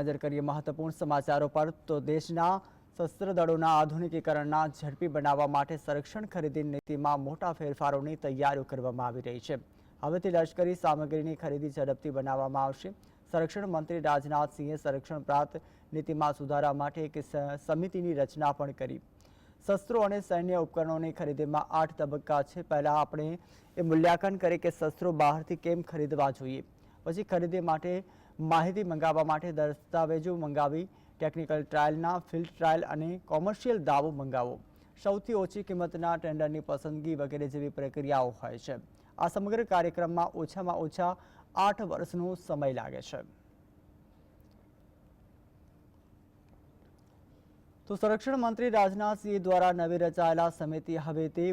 નજર કરીએ મહત્વપૂર્ણ સમાચારો પર, તો દેશના શસ્ત્ર દળોના આધુનિકીકરણના ઝડપી બનાવવા માટે સંરક્ષણ ખરીદી નીતિમાં મોટા ફેરફારોની તૈયારીઓ કરવામાં આવી રહી છે. હવેથી લશ્કરી સામગ્રીની ખરીદી ઝડપથી બનાવવામાં આવશે. સંરક્ષણ મંત્રી રાજનાથસિંહે સંરક્ષણ પ્રાપ્ત નીતિમાં સુધારા માટે એક સમિતિની રચના પણ કરી. શસ્ત્રો અને સૈન્ય ઉપકરણોની ખરીદીમાં આઠ તબક્કા છે. પહેલા આપણે એ મૂલ્યાંકન કરીએ કે શસ્ત્રો બહારથી કેમ ખરીદવા જોઈએ. પછી ખરીદી માટે માહિતી મંગાવવા માટે દસ્તાવેજો મંગાવી ટેકનિકલ ટ્રાયલના ફિલ્ડ ટ્રાયલ અને કોમર્શિયલ દાવો મંગાવો. સૌથી ઓછી કિંમતના ટેન્ડરની પસંદગી વગેરે જેવી પ્રક્રિયાઓ હોય છે. આ સમગ્ર કાર્યક્રમમાં ઓછામાં ઓછા આઠ વર્ષનો સમય લાગે છે. તો સંરક્ષણ મંત્રી રાજનાથસિંહ દ્વારા નવી રચાયેલા સમિતિ હવે તે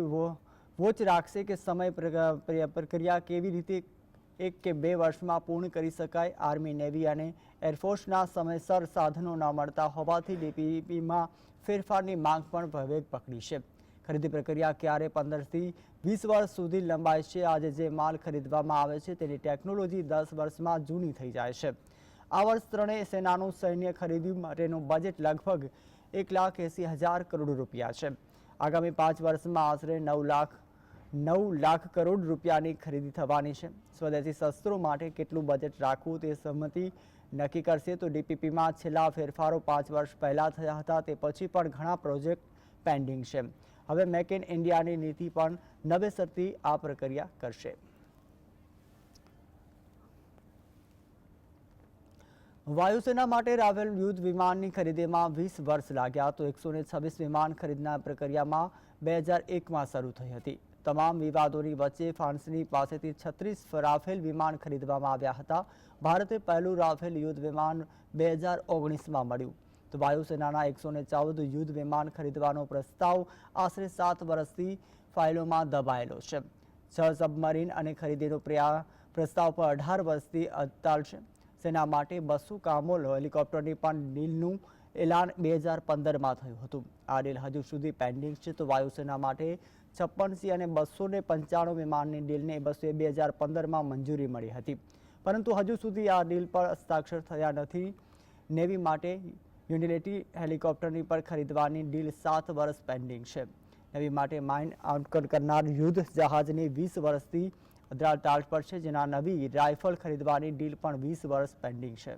વોચ રાખશે કે સમય પ્રક્રિયા કેવી રીતે એક કે બે વર્ષમાં પૂર્ણ કરી શકાય. આર્મી, નેવી અને એરફોર્સના સમયસર સાધનો ન મળતા હોવાથી ડીપીપીમાં ફેરફારની માંગ પણ વેગ પકડી છે. ખરીદી પ્રક્રિયા ક્યારે પંદરથી વીસ વર્ષ સુધી લંબાય છે? આજે જે માલ ખરીદવામાં આવે છે તેની ટેકનોલોજી દસ વર્ષમાં જૂની થઈ જાય છે. આ વર્ષ ત્રણેય સેનાનું સૈન્ય ખરીદી માટેનું બજેટ લગભગ એક લાખ એંસી હજાર કરોડ રૂપિયા છે. આગામી પાંચ વર્ષમાં આશરે નવ લાખ નવ લાખ કરોડ રૂપિયાની ખરીદી થવાની છે. સ્વદેશી શસ્ત્રો માટે કેટલું બજેટ રાખવું તે સહમતિ નક્કી કરશે તો ડીપીપીમાં છેલ્લા ફેરફારો પાંચ વર્ષ પહેલાં થયા હતા તે પછી પણ ઘણા પ્રોજેક્ટ પેન્ડિંગ છે. હવે મેક ઇન ઇન્ડિયાની નીતિ પણ નવેસરથી આ પ્રક્રિયા કરશે. વાયુસેના માટે રાફેલ યુદ્ધ વિમાનની ખરીદીમાં વીસ વર્ષ લાગ્યા તો એકસો છવ્વીસ વિમાન ખરીદના પ્રક્રિયામાં બે હજાર એકમાં શરૂ થઈ હતી. તમામ વિવાદોની વચ્ચે ફ્રાન્સની પાસેથી છત્રીસ રાફેલ વિમાન ખરીદવામાં આવ્યા હતા. ભારતે પહેલું રાફેલ યુદ્ધ વિમાન બે હજાર ઓગણીસમાં મળ્યું. તો વાયુસેનાના એકસો ને ચૌદ યુદ્ધ વિમાન ખરીદવાનો પ્રસ્તાવ આશરે સાત વર્ષથી ફાઇલોમાં દબાયેલો છે. છ સબમરીન અને ખરીદીનો પ્રસ્તાવ પર અઢાર વર્ષથી અડતાલ છે. સેના માટે બસો કામોલ હેલિકોપ્ટરની પણ ડીલનું એલાન બે હજાર પંદરમાં થયું હતું. આ ડીલ હજુ સુધી પેન્ડિંગ છે, તો વાયુસેના માટે છપ્પન સી અને બસો ને પંચાણું વિમાનની ડીલને બસો બે હજાર પંદરમાં મંજૂરી મળી હતી. પરંતુ હજુ સુધી આ ડીલ પર હસ્તાક્ષર થયા નથી. નેવી માટે યુનિલિટી હેલિકોપ્ટરની પર ખરીદવાની ડીલ સાત વર્ષ પેન્ડિંગ છે. નેવી માટે માઇન આઉટકટ કરનાર યુદ્ધ જહાજની વીસ વર્ષથી અદ્રાલ ટાળ પર છે જેના નવી રાઇફલ ખરીદવાની ડીલ પણ વીસ વર્ષ પેન્ડિંગ છે.